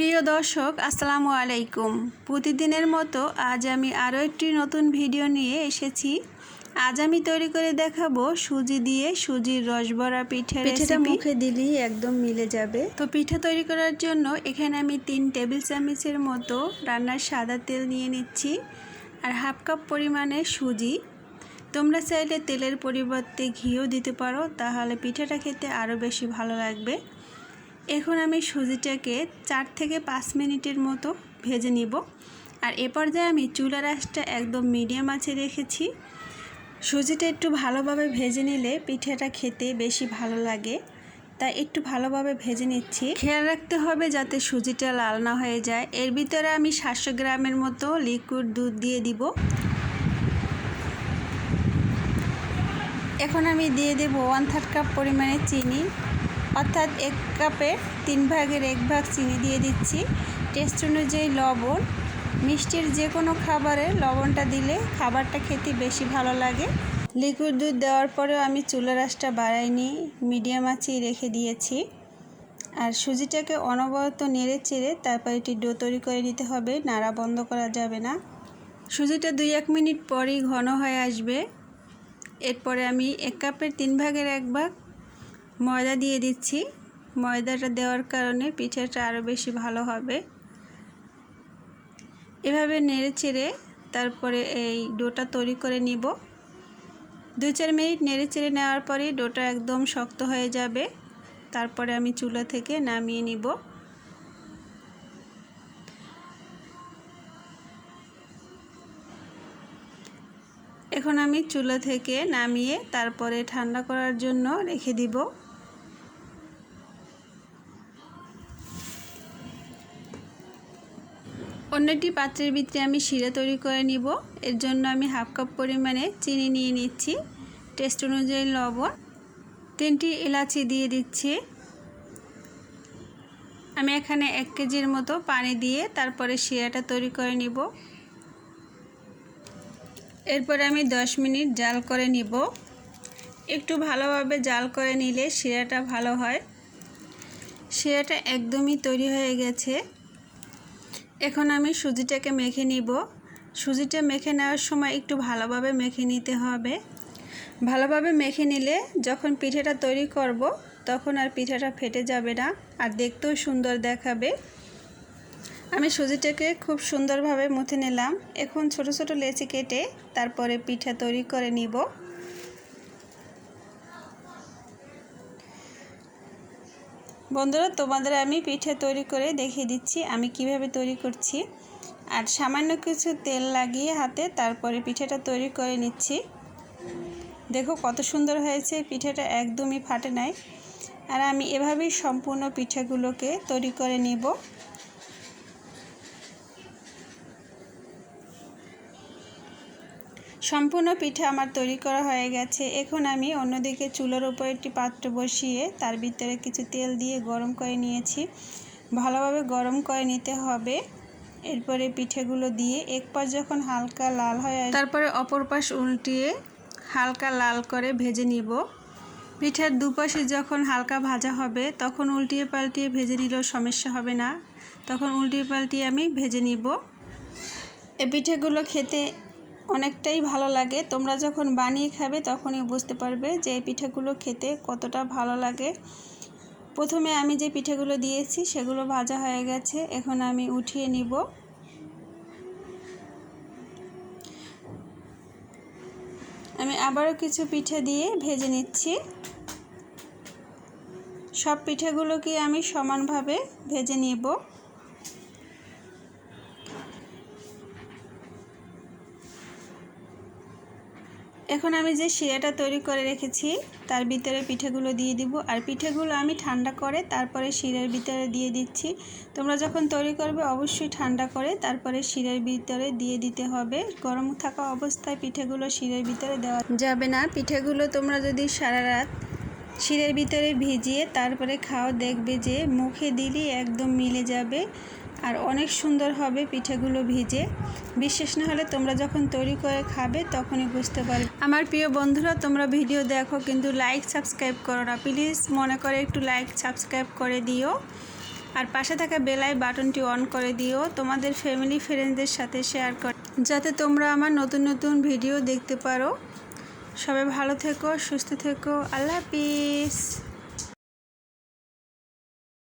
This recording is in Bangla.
প্রিয় দর্শক আসসালামু আলাইকুম। প্রতিদিনের মতো আজ আমি আরও একটি নতুন ভিডিও নিয়ে এসেছি। আজ আমি তৈরি করে দেখাবো সুজি দিয়ে সুজির রসবড়া পিঠে পিঠেটা মুখে দিলেই একদম মিলে যাবে। তো পিঠা তৈরি করার জন্য এখানে আমি তিন টেবিল চামচের মতো রান্নার সাদা তেল নিয়ে নিচ্ছি আর হাফ কাপ পরিমাণে সুজি। তোমরা চাইলে তেলের পরিবর্তে ঘিও দিতে পারো তাহলে পিঠাটা খেতে আরও বেশি ভালো লাগবে। এখন আমি সুজিটাকে চার থেকে পাঁচ মিনিটের মতো ভেজে নিব। আর এ পর্যায়ে আমি চুলা আঁচটা একদম মিডিয়াম আঁচে রেখেছি। সুজিটা একটু ভালোভাবে ভেজে নিলে পিঠেটা খেতে বেশি ভালো লাগে। তাই একটু ভালোভাবে ভেজে নিচ্ছি। খেয়াল রাখতে হবে যাতে সুজিটা লাল না হয়ে যায়। এর ভিতরে আমি সাতশো গ্রামের মতো লিকুইড দুধ দিয়ে দিব। এখন আমি দিয়ে দেব ওয়ান থার্ড কাপ পরিমাণে চিনি। অর্থাৎ এক কাপে তিন ভাগের এক ভাগ চিনি দিয়ে দিচ্ছি। টেস্ট অনুযায়ী লবণ। মিষ্টির যে কোনো খাবারে লবণটা দিলে খাবারটা খেতে বেশি ভালো লাগে। লিকুইড দুধ দেওয়ার পরেও আমি চুলার আঁচটা বাড়াইনি, মিডিয়াম আঁচেই রেখে দিয়েছি। আর সুজিটাকে অনবরত নেড়ে চেড়ে তারপর এটি ডো তৈরি করে নিতে হবে, নাড়া বন্ধ করা যাবে না। সুজিটা দুই এক মিনিট পরই ঘন হয়ে আসবে। এরপরে আমি এক কাপের তিন ভাগের এক ভাগ ময়দা দিয়ে দিচ্ছি। ময়দাটা দেওয়ার কারণে পিঠাটা আরও বেশি ভালো হবে। এভাবে নেড়ে চেড়ে তারপরে এই ডোটা তৈরি করে নিব। দু চার মিনিট নেড়ে চেড়ে নেওয়ার পরে ডোটা একদম শক্ত হয়ে যাবে। তারপরে আমি চুলা থেকে নামিয়ে নিব। এখন আমি চুলা থেকে নামিয়ে তারপরে ঠান্ডা করার জন্য রেখে দিব। অন্যটি পাত্রের ভিতরে আমি শিরা তৈরি করে নিব। এর জন্য আমি হাফ কাপ পরিমাণে চিনি নিয়ে নিচ্ছি। টেস্ট অনুযায়ী লবণ। তিনটি এলাচি দিয়ে দিচ্ছি। আমি এখানে এক কেজির মতো পানি দিয়ে তারপরে শিরাটা তৈরি করে নিব। এরপরে আমি 10 মিনিট জাল করে নিব। একটু ভালোভাবে জাল করে নিলে শিরাটা ভালো হয়। শিরাটা একদমই তৈরি হয়ে গেছে। এখন আমি সুজিটাকে মেখে নিব। সুজিটা মেখে নেওয়ার সময় একটু ভালোভাবে মেখে নিতে হবে। ভালোভাবে মেখে নিলে যখন পিঠাটা তৈরি করব, তখন আর পিঠাটা ফেটে যাবে না আর দেখতেও সুন্দর দেখাবে। আমি সুজিটাকে খুব সুন্দরভাবে মুথে নিলাম। এখন ছোট ছোট লেচি কেটে তারপরে পিঠা তৈরি করে নিব। বন্ধুরা, তোমাদের আমি পিঠে তৈরি করে দেখিয়ে দিচ্ছি আমি কীভাবে তৈরি করছি। আর সামান্য কিছু তেল লাগিয়ে হাতে তারপরে পিঠেটা তৈরি করে নিচ্ছি। দেখো কত সুন্দর হয়েছে, পিঠেটা একদমই ফাটে নাই। আর আমি এভাবেই সম্পূর্ণ পিঠেগুলোকে তৈরি করে নিব। সম্পূর্ণ পিঠা আমার তৈরি করা হয়ে গেছে। এখন আমি অন্যদিকে চুলার উপর একটি পাত্র বসিয়ে তার ভিতরে কিছু তেল দিয়ে গরম করে নিয়েছি। ভালোভাবে গরম করে নিতে হবে। এরপরে পিঠেগুলো দিয়ে এক পাশ যখন হালকা লাল হয় তারপরে অপর পাশ উল্টিয়ে হালকা লাল করে ভেজে নিব। পিঠার দুপাশে যখন হালকা ভাজা হবে, তখন উল্টিয়ে পাল্টিয়ে ভেজে নিলেও সমস্যা হবে না। তখন উল্টিয়ে পাল্টিয়ে আমি ভেজে নিব। এ পিঠেগুলো খেতে অনেকটাই ভালো লাগে। তোমরা যখন বানিয়ে খাবে তখনই বুঝতে পারবে যে এই পিঠেগুলো খেতে কতটা ভালো লাগে। প্রথমে আমি যে পিঠেগুলো দিয়েছি সেগুলো ভাজা হয়ে গেছে। এখন আমি উঠিয়ে নিব। আমি আবারও কিছু পিঠে দিয়ে ভেজে নিচ্ছি। সব পিঠেগুলোকে আমি সমানভাবে ভেজে নিব। এখন আমি যে শিরাটা তৈরি করে রেখেছি, তার ভিতরে পিঠেগুলো দিয়ে দিব। আর পিঠেগুলো আমি ঠান্ডা করে তারপরে শিরের ভিতরে দিয়ে দিচ্ছি। তোমরা যখন তৈরি করবে, অবশ্যই ঠান্ডা করে তারপরে শিরের ভিতরে দিয়ে দিতে হবে। গরম থাকা অবস্থায় পিঠেগুলো শিরের ভিতরে দেওয়া যাবে না। পিঠেগুলো তোমরা যদি সারা রাত শিরের ভিতরে ভিজিয়ে তারপরে খাও, দেখবে যে মুখে দিলেই একদম মিলে যাবে। আর অনেক সুন্দর হবে পিঠেগুলো ভিজে। বিশ্বাস না হলে তোমরা যখন তৈরি করে খাবে তখনই বুঝতে পারবে। আমার প্রিয় বন্ধুরা, তোমরা ভিডিও দেখো, কিন্তু লাইক সাবস্ক্রাইব করো না। প্লিজ মনে করে একটু লাইক সাবস্ক্রাইব করে দিও। আর পাশে থাকা বেলাই বাটনটি অন করে দিও। তোমাদের ফ্যামিলি ফ্রেন্ডদের সাথে শেয়ার কর। যাতে তোমরা আমার নতুন নতুন ভিডিও দেখতে পারো। সবাই ভালো থেকো, সুস্থ থেকো। আল্লাহ হাফিজ।